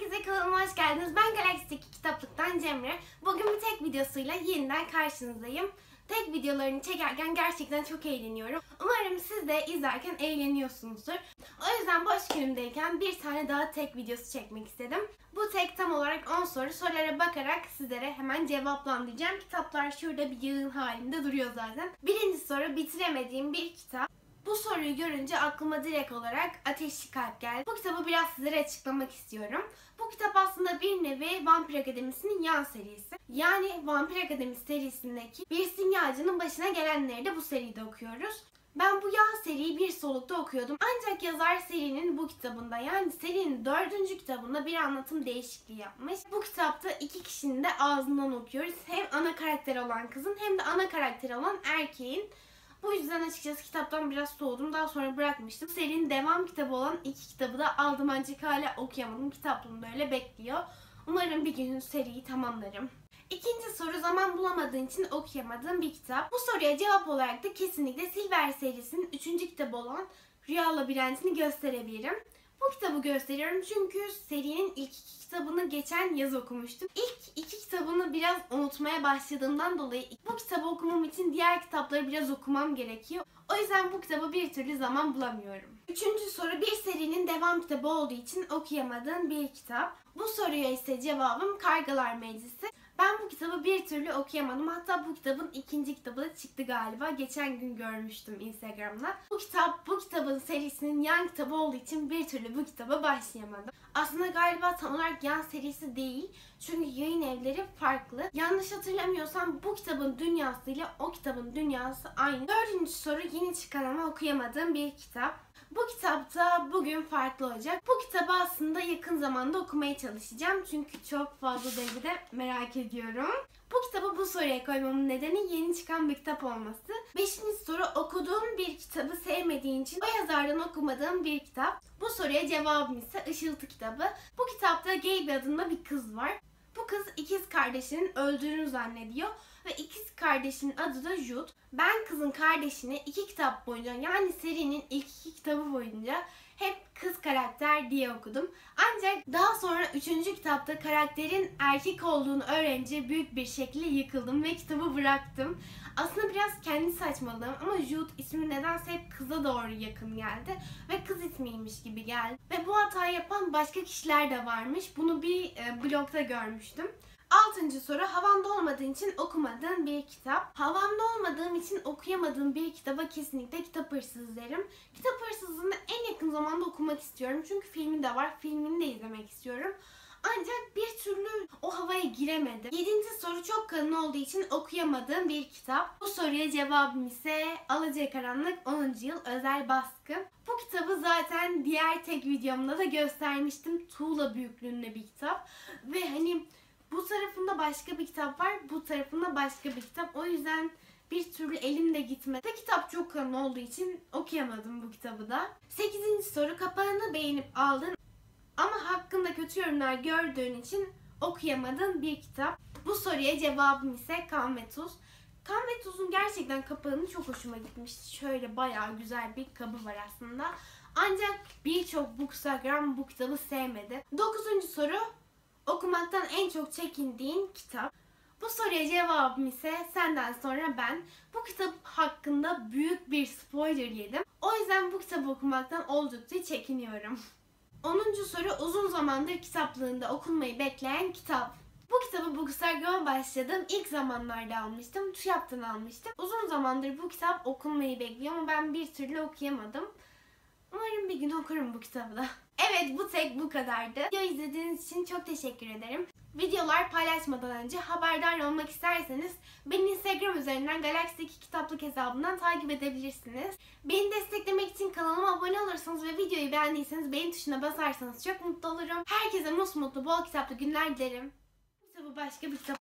Herkese kanalıma hoş geldiniz. Ben Galaxy'deki kitaplıktan Cemre. Bugün bir tek videosuyla yeniden karşınızdayım. Tek videolarını çekerken gerçekten çok eğleniyorum. Umarım siz de izlerken eğleniyorsunuzdur. O yüzden boş günümdeyken bir tane daha tek videosu çekmek istedim. Bu tek tam olarak 10 soru. Sorulara bakarak sizlere hemen cevaplandıracağım. Kitaplar şurada bir yığın halinde duruyor zaten. Birinci soru bitiremediğim bir kitap. Bu soruyu görünce aklıma direkt olarak Ateşli Kalp geldi. Bu kitabı biraz sizlere açıklamak istiyorum. Bu kitap aslında bir nevi Vampir Akademisi'nin yan serisi. Yani Vampir Akademisi serisindeki bir simyacının başına gelenleri de bu seride okuyoruz. Ben bu yan seriyi bir solukta okuyordum. Ancak yazar serinin bu kitabında yani serinin dördüncü kitabında bir anlatım değişikliği yapmış. Bu kitapta iki kişinin de ağzından okuyoruz. Hem ana karakter olan kızın hem de ana karakter olan erkeğin. Bu yüzden açıkçası kitaptan biraz soğudum. Daha sonra bırakmıştım. Serinin devam kitabı olan iki kitabı da aldım ancak hala okuyamadım. Kitaplığım böyle bekliyor. Umarım bir gün seriyi tamamlarım. İkinci soru zaman bulamadığın için okuyamadığım bir kitap. Bu soruya cevap olarak da kesinlikle Silver serisinin üçüncü kitabı olan Rüya Labirentini gösterebilirim. Bu kitabı gösteriyorum çünkü serinin ilk iki kitabını geçen yaz okumuştum. İlk iki kitabını biraz unutmaya başladığımdan dolayı bu kitabı okumam için diğer kitapları biraz okumam gerekiyor. O yüzden bu kitabı bir türlü zaman bulamıyorum. Üçüncü soru bir serinin devam kitabı olduğu için okuyamadığım bir kitap. Bu soruya ise cevabım Kargalar Meclisi. Ben bu kitabı bir türlü okuyamadım. Hatta bu kitabın ikinci kitabı da çıktı galiba. Geçen gün görmüştüm Instagram'da. Bu kitap bu kitabın serisinin yan kitabı olduğu için bir türlü bu kitaba başlayamadım. Aslında galiba tam olarak yan serisi değil. Çünkü yayın evleri farklı. Yanlış hatırlamıyorsam bu kitabın dünyasıyla o kitabın dünyası aynı. Dördüncü soru yeni çıkan ama okuyamadığım bir kitap. Bu kitapta bugün farklı olacak. Bu kitabı aslında yakın zamanda okumaya çalışacağım. Çünkü çok fazla derecede merak ediyorum. Bu kitabı bu soruya koymamın nedeni yeni çıkan bir kitap olması. Beşinci soru okuduğum bir kitabı sevmediğin için o yazardan okumadığım bir kitap. Bu soruya cevabım ise Işıltı kitabı. Bu kitapta Gabe adında bir kız var. Bu kız ikiz kardeşinin öldüğünü zannediyor ve ikiz kardeşinin adı da Jude. Ben kızın kardeşini iki kitap boyunca yani serinin ilk iki kitabı boyunca karakter diye okudum. Ancak daha sonra üçüncü kitapta karakterin erkek olduğunu öğrenince büyük bir şekilde yıkıldım ve kitabı bıraktım. Aslında biraz kendi saçmalığım ama Jude ismi nedense hep kıza doğru yakın geldi ve kız ismiymiş gibi geldi. Ve bu hatayı yapan başka kişiler de varmış. Bunu bir e, blogda görmüştüm. Altıncı soru havamda olmadığın için okumadığın bir kitap. Havamda olmadığım için okuyamadığım bir kitaba kesinlikle kitap hırsızı derim. Kitap hırsızını en yakın zamanda okumak istiyorum. Çünkü filmi de var. Filmini de izlemek istiyorum. Ancak bir türlü o havaya giremedim. Yedinci soru çok kalın olduğu için okuyamadığım bir kitap. Bu soruya cevabım ise Alacakaranlık 10. yıl özel baskı. Bu kitabı zaten diğer tek videomda da göstermiştim. Tuğla büyüklüğünde bir kitap. Ve hani bu tarafında başka bir kitap var. Bu tarafında başka bir kitap. O yüzden bir türlü elimde gitmedi. Kitap çok kalın olduğu için okuyamadım bu kitabı da. Sekizinci soru kapağını beğenip aldın ama hakkında kötü yorumlar gördüğün için okuyamadığın bir kitap. Bu soruya cevabım ise Kan ve Tuz. Kan ve Tuz'un gerçekten kapağını çok hoşuma gitmişti. Şöyle bayağı güzel bir kabı var aslında. Ancak birçok bookstagram bu kitabı sevmedi. Dokuzuncu soru okumaktan en çok çekindiğin kitap. Bu soruya cevabım ise senden sonra ben. Bu kitap hakkında büyük bir spoiler yedim. O yüzden bu kitabı okumaktan oldukça çekiniyorum. 10. soru uzun zamandır kitaplığında okunmayı bekleyen kitap. Bu kitabı Bookstagram'a başladım. İlk zamanlarda almıştım. TÜYAP'tan almıştım. Uzun zamandır bu kitap okunmayı bekliyor ama ben bir türlü okuyamadım. Umarım bir gün okurum bu kitabı da. Evet bu tek bu kadardı. Video izlediğiniz için çok teşekkür ederim. Videolar paylaşmadan önce haberdar olmak isterseniz beni Instagram üzerinden Galaxy 2 kitaplık hesabından takip edebilirsiniz. Beni desteklemek için kanalıma abone olursanız ve videoyu beğendiyseniz beğen tuşuna basarsanız çok mutlu olurum. Herkese mutlu bol kitaplı günler dilerim. Bu başka bir kitap